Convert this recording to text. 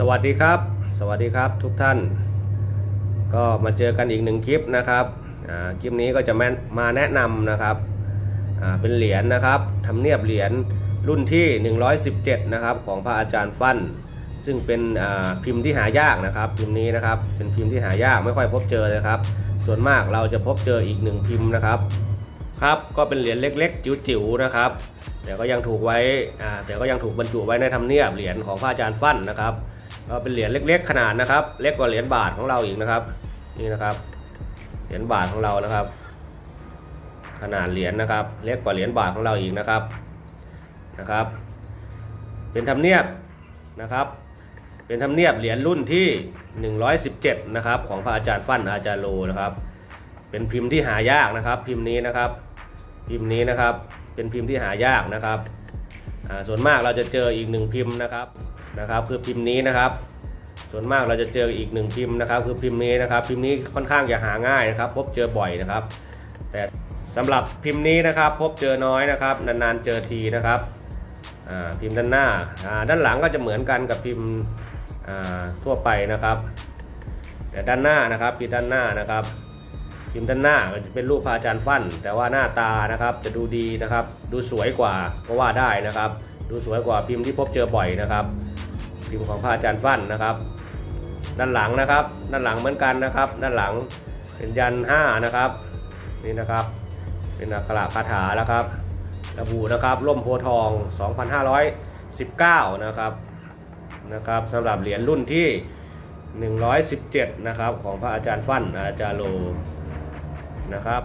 สวัสดีครับ สวัสดีครับทุกท่าน ก็มาเจอกันอีกหนึ่งคลิปนะครับคลิปนี้ก็จะมมาแนะนำนะครับเป็นเหรียญนะครับทำเนียบเหรียญรุ่นที่ 117 นะครับของพระอาจารย์ฟั่นซึ่งเป็นพิมพ์ที่หายากนะครับ พิมพ์นี้นะครับเป็นพิมพ์ที่หายากไม่ค่อยพบเจอเลยครับ ส่วนมากเราจะพบเจออีกหนึ่งพิมพ์นะครับครับก็เป็นเหรียญเล็ก ๆ จิ๋วๆนะครับแต่ก็ยังถูกไว้แต่ก็ยังถูกบรรจุไว้ในทำเนียบเหรียญของพระอาจารย์ฟั่นนะครับ ก็เป็นเหรียญเล็ก ๆ ขนาดนะครับ เล็กกว่าเหรียญบาทของเราอีกนะครับ นี่นะครับ เหรียญบาทของเรานะครับ ขนาดเหรียญนะครับ เล็กกว่าเหรียญบาทของเราอีกนะครับนะครับ เป็นทำเนียบนะครับ เป็นทำเนียบเหรียญรุ่นที่ 117 นะครับ ของพระอาจารย์ฟั่นอาจารย์โลนะครับ เป็นพิมพ์ที่หายากนะครับ พิมพ์นี้นะครับ พิมพ์นี้นะครับ เป็นพิมพ์ที่หายากนะครับส่วนมากเราจะเจออีกหนึ่งพิมพ์นะครับ นะครับ คือพิมพ์นี้นะครับ ส่วนมากเราจะเจออีกหนึ่งพิมพ์นะครับ คือพิมพ์นี้นะครับ พิมพ์นี้ค่อนข้างจะหาง่ายนะครับ พบเจอบ่อยนะครับ แต่สำหรับพิมพ์นี้นะครับ พบเจอน้อยนะครับ นานๆเจอทีนะครับพิมพ์ด้านหน้าด้านหลังก็จะเหมือนกันกับพิมพ์ทั่วไปนะครับแต่ด้านหน้านะครับพิมพ์ด้านหน้านะครับ พิมพ์ด้านหน้าก็จะเป็นรูปพระอาจารย์ฟั่น แต่ว่าหน้าตานะครับจะดูดีนะครับ ดูสวยกว่าก็ว่าได้นะครับ ดูสวยกว่าพิมพ์ที่พบเจอบ่อยนะครับ พิมพ์ของพระอาจารย์ฟั่นนะครับ ด้านหลังนะครับ ด้านหลังเหมือนกันนะครับ ด้านหลังเป็นยันห้านะครับนี่นะครับ เป็นอักขระคาถาแล้วครับ ระบุนะครับร่มโพทอง 2519 นะครับนะครับสำหรับเหรียญรุ่นที่ 117 นะครับ ของพระอาจารย์ฟั่นอาจารย์โลนะครับ